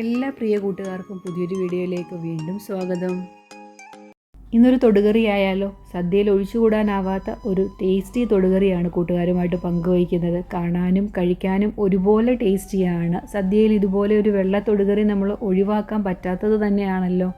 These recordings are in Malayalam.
എല്ലാ പ്രിയ കൂട്ടുകാർക്കും പുതിയൊരു വീഡിയോയിലേക്ക് വീണ്ടും സ്വാഗതം. ഇന്നൊരു തൊടുകറി ആയാലോ സദ്യയിൽ ഒഴിച്ചുകൂടാനാവാത്ത ഒരു ടേസ്റ്റി തൊടുകറിയാണ് കൂട്ടുകാരുമായിട്ട് പങ്കുവയ്ക്കുന്നത്. കാണാനും കഴിക്കാനും ഒരുപോലെ ടേസ്റ്റിയാണ് സദ്യയിൽ ഇതുപോലെ ഒരു വെള്ള തൊടുകറി നമ്മൾ ഒഴിവാക്കാൻ പറ്റാത്തത് തന്നെയാണല്ലോ.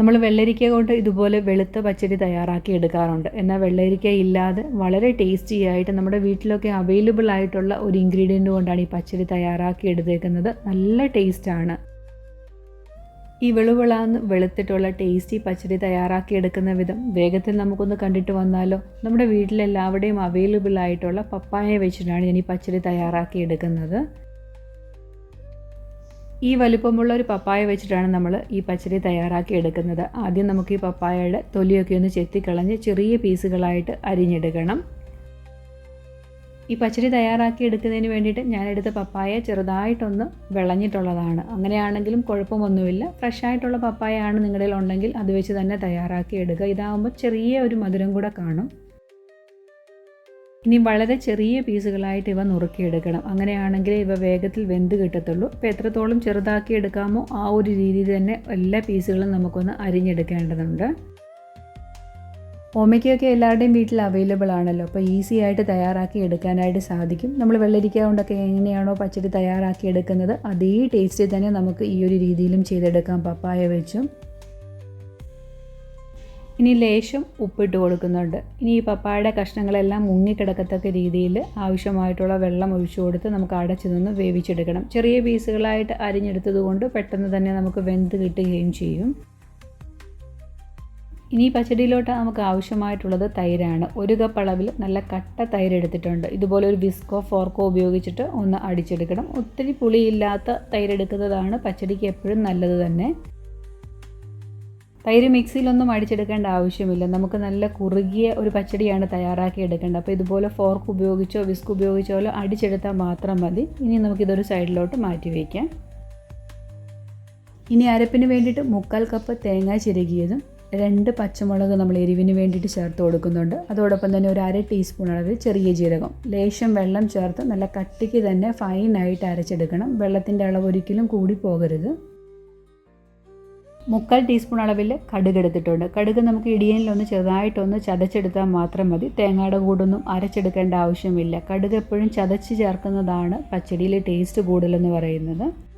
നമ്മൾ വെള്ളരിക്ക കൊണ്ട് ഇതുപോലെ വെളുത്ത പച്ചടി തയ്യാറാക്കി എടുക്കാറുണ്ട്. എന്നാൽ വെള്ളരിക്ക ഇല്ലാതെ വളരെ ടേസ്റ്റി ആയിട്ട് നമ്മുടെ വീട്ടിലൊക്കെ അവൈലബിൾ ആയിട്ടുള്ള ഒരു ഇൻഗ്രീഡിയന്റ് കൊണ്ടാണ് ഈ പച്ചടി തയ്യാറാക്കി എടുത്തേക്കുന്നത്. നല്ല ടേസ്റ്റാണ് ഈ വെളുവിളാന്ന് വെളുത്തിട്ടുള്ള ടേസ്റ്റി പച്ചടി തയ്യാറാക്കി എടുക്കുന്ന വിധം വേഗത്തിൽ നമുക്കൊന്ന് കണ്ടിട്ട് വന്നാലോ? നമ്മുടെ വീട്ടിലെല്ലാവരുടെയും അവൈലബിൾ ആയിട്ടുള്ള പപ്പായ വെച്ചിട്ടാണ് ഞാൻ ഈ പച്ചടി തയ്യാറാക്കി എടുക്കുന്നത്. ഈ വലുപ്പമുള്ള ഒരു പപ്പായ വെച്ചിട്ടാണ് നമ്മൾ ഈ പച്ചടി തയ്യാറാക്കി എടുക്കുന്നത്. ആദ്യം നമുക്ക് ഈ പപ്പായയുടെ തൊലിയൊക്കെ ഒന്ന് ചെത്തിക്കളഞ്ഞ് ചെറിയ പീസുകളായിട്ട് അരിഞ്ഞെടുക്കണം. ഈ പച്ചടി തയ്യാറാക്കി എടുക്കുന്നതിന് വേണ്ടിയിട്ട് ഞാനെടുത്ത പപ്പായ ചെറുതായിട്ടൊന്ന് വിളഞ്ഞിട്ടുള്ളതാണ്. അങ്ങനെയാണെങ്കിലും കുഴപ്പമൊന്നുമില്ല. ഫ്രഷ് ആയിട്ടുള്ള പപ്പായ ആണ് നിങ്ങളുടെ ഉണ്ടെങ്കിൽ അത് വെച്ച് തന്നെ തയ്യാറാക്കി എടുക്കുക. ഇതാകുമ്പോൾ ചെറിയ ഒരു മധുരം കൂടെ കാണും. ഇനി വളരെ ചെറിയ പീസുകളായിട്ട് ഇവ നുറുക്കിയെടുക്കണം. അങ്ങനെയാണെങ്കിൽ ഇവ വേഗത്തിൽ വെന്ത് കിട്ടത്തുള്ളൂ. അപ്പോൾ എത്രത്തോളം ചെറുതാക്കി എടുക്കാമോ ആ ഒരു രീതിയിൽ തന്നെ എല്ലാ പീസുകളും നമുക്കൊന്ന് അരിഞ്ഞെടുക്കേണ്ടതുണ്ട്. ഓമയ്ക്കൊക്കെ എല്ലാവരുടെയും വീട്ടിൽ അവൈലബിൾ ആണല്ലോ. അപ്പോൾ ഈസി ആയിട്ട് തയ്യാറാക്കി എടുക്കാനായിട്ട് സാധിക്കും. നമ്മൾ വെള്ളരിക്ക കൊണ്ടൊക്കെ എങ്ങനെയാണോ പച്ചടി തയ്യാറാക്കി എടുക്കുന്നത് അതേ ടേസ്റ്റിൽ തന്നെ നമുക്ക് ഈ ഒരു രീതിയിലും ചെയ്തെടുക്കാം. പപ്പായ വെച്ചും. ഇനി ലേശം ഉപ്പിട്ട് കൊടുക്കുന്നുണ്ട്. ഇനി ഈ പപ്പായയുടെ കഷ്ണങ്ങളെല്ലാം മുങ്ങിക്കിടക്കത്തക്ക രീതിയിൽ ആവശ്യമായിട്ടുള്ള വെള്ളം ഒഴിച്ചു കൊടുത്ത് നമുക്ക് അടച്ചു നിന്ന് വേവിച്ചെടുക്കണം. ചെറിയ പീസുകളായിട്ട് അരിഞ്ഞെടുത്തത് കൊണ്ട് പെട്ടെന്ന് തന്നെ നമുക്ക് വെന്ത് കിട്ടുകയും ചെയ്യും. ഇനി പച്ചടിയിലോട്ട് നമുക്ക് ആവശ്യമായിട്ടുള്ളത് തൈരാണ്. ഒരു കപ്പ് അളവിൽ നല്ല കട്ട തൈര് എടുത്തിട്ടുണ്ട്. ഇതുപോലെ ഒരു വിസ്കോ ഫോർക്കോ ഉപയോഗിച്ചിട്ട് ഒന്ന് അടിച്ചെടുക്കണം. ഒത്തിരി പുളിയില്ലാത്ത തൈരെടുക്കുന്നതാണ് പച്ചടിക്ക് എപ്പോഴും നല്ലത് തന്നെ. തൈര് മിക്സിയിലൊന്നും അടിച്ചെടുക്കേണ്ട ആവശ്യമില്ല. നമുക്ക് നല്ല കുറുകിയ ഒരു പച്ചടിയാണ് തയ്യാറാക്കി എടുക്കേണ്ടത്. അപ്പോൾ ഇതുപോലെ ഫോർക്ക് ഉപയോഗിച്ചോ വിസ്ക് ഉപയോഗിച്ചോ അടിച്ചെടുത്താൽ മാത്രം മതി. ഇനി നമുക്കിതൊരു സൈഡിലോട്ട് മാറ്റി വയ്ക്കാം. ഇനി അരപ്പിന് വേണ്ടിയിട്ട് മുക്കാൽ കപ്പ് തേങ്ങ ചിരകിയതും രണ്ട് പച്ചമുളക് നമ്മൾ എരിവിന് വേണ്ടിയിട്ട് ചേർത്ത് കൊടുക്കുന്നുണ്ട്. അതോടൊപ്പം തന്നെ ഒരു അര ടീസ്പൂൺ അളവിൽ ചെറിയ ജീരകം. ലേശം വെള്ളം ചേർത്ത് നല്ല കട്ടിക്ക് തന്നെ ഫൈനായിട്ട് അരച്ചെടുക്കണം. വെള്ളത്തിന്റെ അളവ് ഒരിക്കലും കൂടി പോകരുത്. മുക്കാൽ ടീസ്പൂൺ അളവിൽ കടുക് എടുത്തിട്ടുണ്ട്. കടുക് നമുക്ക് ഇടിയനിലൊന്ന് ചെറുതായിട്ടൊന്ന് ചതച്ചെടുത്താൽ മാത്രം മതി. തേങ്ങയുടെ കൂടൊന്നും അരച്ചെടുക്കേണ്ട ആവശ്യമില്ല. കടുക് എപ്പോഴും ചതച്ച് ചേർക്കുന്നതാണ് പച്ചടിയിലെ ടേസ്റ്റ് കൂടുതലെന്ന് പറയുന്നത്.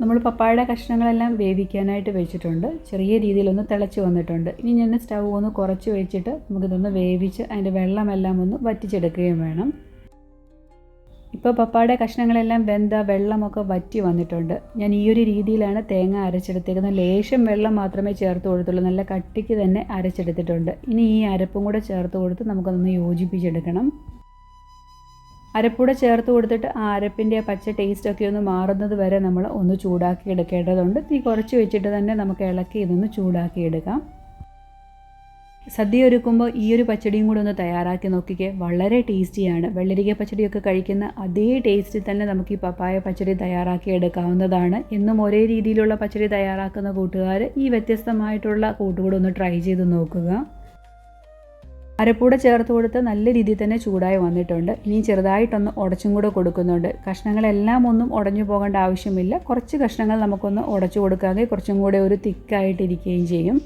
നമ്മൾ പപ്പായയുടെ കഷ്ണങ്ങളെല്ലാം വേവിക്കാനായിട്ട് വെച്ചിട്ടുണ്ട്. ചെറിയ രീതിയിലൊന്ന് തിളച്ച് വന്നിട്ടുണ്ട്. ഇനി ഞാൻ സ്റ്റൗ ഒന്ന് കുറച്ച് വെച്ചിട്ട് നമുക്കിതൊന്ന് വേവിച്ച് അതിന്റെ വെള്ളമെല്ലാം ഒന്ന് വറ്റിച്ചെടുക്കുകയും വേണം. ഇപ്പോൾ പപ്പായുടെ കഷ്ണങ്ങളെല്ലാം വെന്ത വെള്ളമൊക്കെ വറ്റി വന്നിട്ടുണ്ട്. ഞാൻ ഈ ഒരു രീതിയിലാണ് തേങ്ങ അരച്ചെടുത്തേക്കുന്നത്. ലേശം വെള്ളം മാത്രമേ ചേർത്ത് കൊടുത്തുള്ളൂ. നല്ല കട്ടിക്ക് തന്നെ അരച്ചെടുത്തിട്ടുണ്ട്. ഇനി ഈ അരപ്പും കൂടെ ചേർത്ത് കൊടുത്ത് നമുക്കതൊന്ന് യോജിപ്പിച്ചെടുക്കണം. അരപ്പൂടെ ചേർത്ത് കൊടുത്തിട്ട് ആ അരപ്പിന്റെ ആ പച്ച ടേസ്റ്റൊക്കെ ഒന്ന് മാറുന്നത് വരെ നമ്മൾ ഒന്ന് ചൂടാക്കി എടുക്കേണ്ടതുണ്ട്. തീ കുറച്ച് വെച്ചിട്ട് തന്നെ നമുക്ക് ഇളക്കി ഇതൊന്ന് ചൂടാക്കി എടുക്കാം. സദ്യ ഒരുക്കുമ്പോൾ ഈ ഒരു പച്ചടിയും കൂടെ ഒന്ന് തയ്യാറാക്കി നോക്കിക്കേ. വളരെ ടേസ്റ്റിയാണ്. വെള്ളരിക്ക പച്ചടിയൊക്കെ കഴിക്കുന്ന അതേ ടേസ്റ്റിൽ തന്നെ നമുക്ക് ഈ പപ്പായ പച്ചടി തയ്യാറാക്കി എടുക്കാവുന്നതാണ്. എന്നും ഒരേ രീതിയിലുള്ള പച്ചടി തയ്യാറാക്കുന്ന കൂട്ടുകാർ ഈ വ്യത്യസ്തമായിട്ടുള്ള കൂട്ടുകൂടെ ഒന്ന് ട്രൈ ചെയ്ത് നോക്കുക. അരപ്പൂടെ ചേർത്ത് കൊടുത്ത് നല്ല രീതിയിൽ തന്നെ ചൂടായി വന്നിട്ടുണ്ട്. ഇനി ചെറുതായിട്ടൊന്ന് ഉടച്ചും കൂടെ കൊടുക്കുന്നുണ്ട്. കഷ്ണങ്ങളെല്ലാം ഒന്നും ഉടഞ്ഞു പോകേണ്ട ആവശ്യമില്ല. കുറച്ച് കഷ്ണങ്ങൾ നമുക്കൊന്ന് ഉടച്ചു കൊടുക്കാതെ കുറച്ചും കൂടെ ഒരു തിക്കായിട്ടിരിക്കുകയും ചെയ്യും.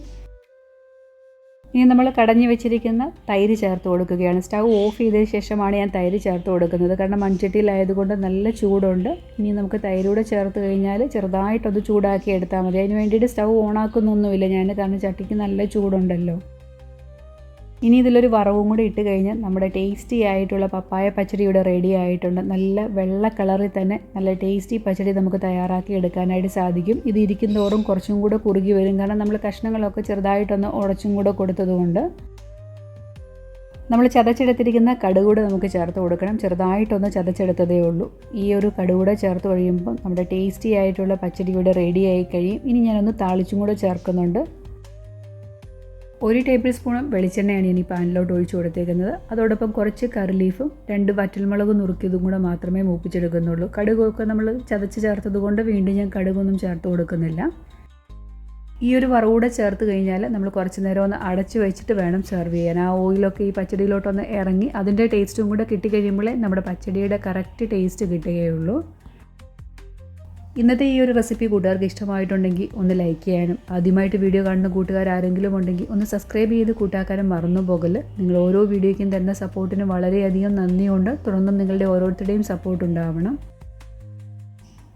ഇനി നമ്മൾ കടഞ്ഞു വെച്ചിരിക്കുന്ന തൈര് ചേർത്ത് കൊടുക്കുകയാണ്. സ്റ്റൗ ഓഫ് ചെയ്തതിന് ശേഷമാണ് ഞാൻ തൈര് ചേർത്ത് കൊടുക്കുന്നത്. കാരണം മൺചട്ടിയിലായതുകൊണ്ട് നല്ല ചൂടുണ്ട്. ഇനി നമുക്ക് തൈരൂടെ ചേർത്ത് കഴിഞ്ഞാൽ ചെറുതായിട്ടൊന്ന് ചൂടാക്കി എടുത്താൽ മതി. അതിന് വേണ്ടിയിട്ട് സ്റ്റൗ ഓണാക്കുന്നൊന്നുമില്ല. ഞാൻ കാരണം ചട്ടിക്ക് നല്ല ചൂടുണ്ടല്ലോ. ഇനി ഇതിലൊരു വറവും കൂടി ഇട്ട് കഴിഞ്ഞാൽ നമ്മുടെ ടേസ്റ്റി ആയിട്ടുള്ള പപ്പായ പച്ചടി ഇവിടെ റെഡി ആയിട്ടുണ്ട്. നല്ല വെള്ള കളറിൽ തന്നെ നല്ല ടേസ്റ്റി പച്ചടി നമുക്ക് തയ്യാറാക്കി എടുക്കാനായിട്ട് സാധിക്കും. ഇത് ഇരിക്കും തോറും കുറച്ചും കൂടെ കുറുകി വരും. കാരണം നമ്മൾ കഷ്ണങ്ങളൊക്കെ ചെറുതായിട്ടൊന്ന് ഉടച്ചും കൂടെ കൊടുത്തതുകൊണ്ട് നമ്മൾ ചതച്ചെടുത്തിരിക്കുന്ന കടുകൂടെ നമുക്ക് ചേർത്ത് കൊടുക്കണം. ചെറുതായിട്ടൊന്ന് ചതച്ചെടുത്തതേ ഉള്ളൂ. ഈ ഒരു കടുകൂടെ ചേർത്ത് കഴിയുമ്പോൾ നമ്മുടെ ടേസ്റ്റി ആയിട്ടുള്ള പച്ചടി ഇവിടെ റെഡി ആയി കഴിയും. ഇനി ഞാനൊന്ന് താളിച്ചും കൂടെ ചേർക്കുന്നുണ്ട്. ഒരു ടേബിൾ സ്പൂൺ വെളിച്ചെണ്ണയാണ് ഞാൻ ഈ പാനിലോട്ട് ഒഴിച്ചു കൊടുത്തേക്കുന്നത്. അതോടൊപ്പം കുറച്ച് കറി ലീഫും രണ്ട് വറ്റൽമുളക് നുറുക്കിയതും കൂടെ മാത്രമേ മൂപ്പിച്ചെടുക്കുന്നുള്ളൂ. കടുകൊക്കെ നമ്മൾ ചതച്ച് ചേർത്തത് കൊണ്ട് വീണ്ടും ഞാൻ കടുകൊന്നും ചേർത്ത് കൊടുക്കുന്നില്ല. ഈ ഒരു വറവൂടെ ചേർത്ത് കഴിഞ്ഞാൽ നമ്മൾ കുറച്ച് നേരം ഒന്ന് അടച്ച് വെച്ചിട്ട് വേണം സെർവ് ചെയ്യാൻ. ആ ഓയിലൊക്കെ ഈ പച്ചടിയിലോട്ടൊന്ന് ഇറങ്ങി അതിന്റെ ടേസ്റ്റും കൂടെ കിട്ടിക്കഴിയുമ്പോഴേ നമ്മുടെ പച്ചടിയുടെ കറക്റ്റ് ടേസ്റ്റ് കിട്ടുകയുള്ളൂ. ഇന്നത്തെ ഈ ഒരു റെസിപ്പി കൂട്ടുകാർക്ക് ഇഷ്ടമായിട്ടുണ്ടെങ്കിൽ ഒന്ന് ലൈക്ക് ചെയ്യാനും ആദ്യമായിട്ട് വീഡിയോ കാണുന്ന കൂട്ടുകാർ ആരെങ്കിലും ഉണ്ടെങ്കിൽ ഒന്ന് സബ്സ്ക്രൈബ് ചെയ്ത് കൂട്ടാക്കാനും മറന്നു പോകൽ. നിങ്ങൾ ഓരോ വീഡിയോയ്ക്കും തരുന്ന സപ്പോർട്ടിന് വളരെയധികം നന്ദിയുണ്ട്. തുടർന്നും നിങ്ങളുടെ ഓരോരുത്തരുടെയും സപ്പോർട്ട് ഉണ്ടാവണം.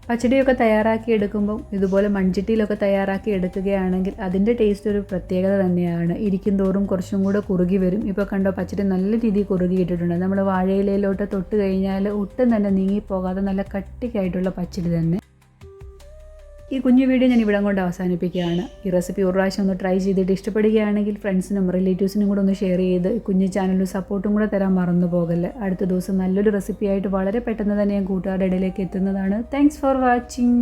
പച്ചടിയൊക്കെ തയ്യാറാക്കി എടുക്കുമ്പം ഇതുപോലെ മൺചട്ടിയിലൊക്കെ തയ്യാറാക്കി എടുക്കുകയാണെങ്കിൽ അതിന്റെ ടേസ്റ്റ് ഒരു പ്രത്യേകത തന്നെയാണ്. ഇരിക്കും തോറും കുറച്ചും കൂടെ കുറുകി വരും. ഇപ്പോൾ കണ്ടോ പച്ചടി നല്ല രീതിയിൽ കുറുകിയിട്ടിട്ടുണ്ട് നമ്മൾ വാഴയിലയിലോട്ട് തൊട്ട് കഴിഞ്ഞാൽ ഒട്ടും തന്നെ നീങ്ങിപ്പോകാതെ നല്ല കട്ടിക്കായിട്ടുള്ള പച്ചടി തന്നെ. ഈ കുഞ്ഞു വീഡിയോ ഞാൻ ഇവിടം കൊണ്ട് അവസാനിപ്പിക്കുകയാണ്. ഈ റെസിപ്പി ഒരു പ്രാവശ്യം ഒന്ന് ട്രൈ ചെയ്തിട്ട് ഇഷ്ടപ്പെടുകയാണെങ്കിൽ ഫ്രണ്ട്സിനും റിലേറ്റീവ്സിനും കൂടെ ഒന്ന് ഷെയർ ചെയ്ത് കുഞ്ഞു ചാനലിന് സപ്പോർട്ടും കൂടെ തരാൻ മറന്നു പോകല്ലേ. അടുത്ത ദിവസം നല്ലൊരു റെസിപ്പിയായിട്ട് വളരെ പെട്ടെന്ന് തന്നെ ഞാൻ കൂട്ടുകാരുടെ ഇടയിലേക്ക് എത്തുന്നതാണ്. Thanks for watching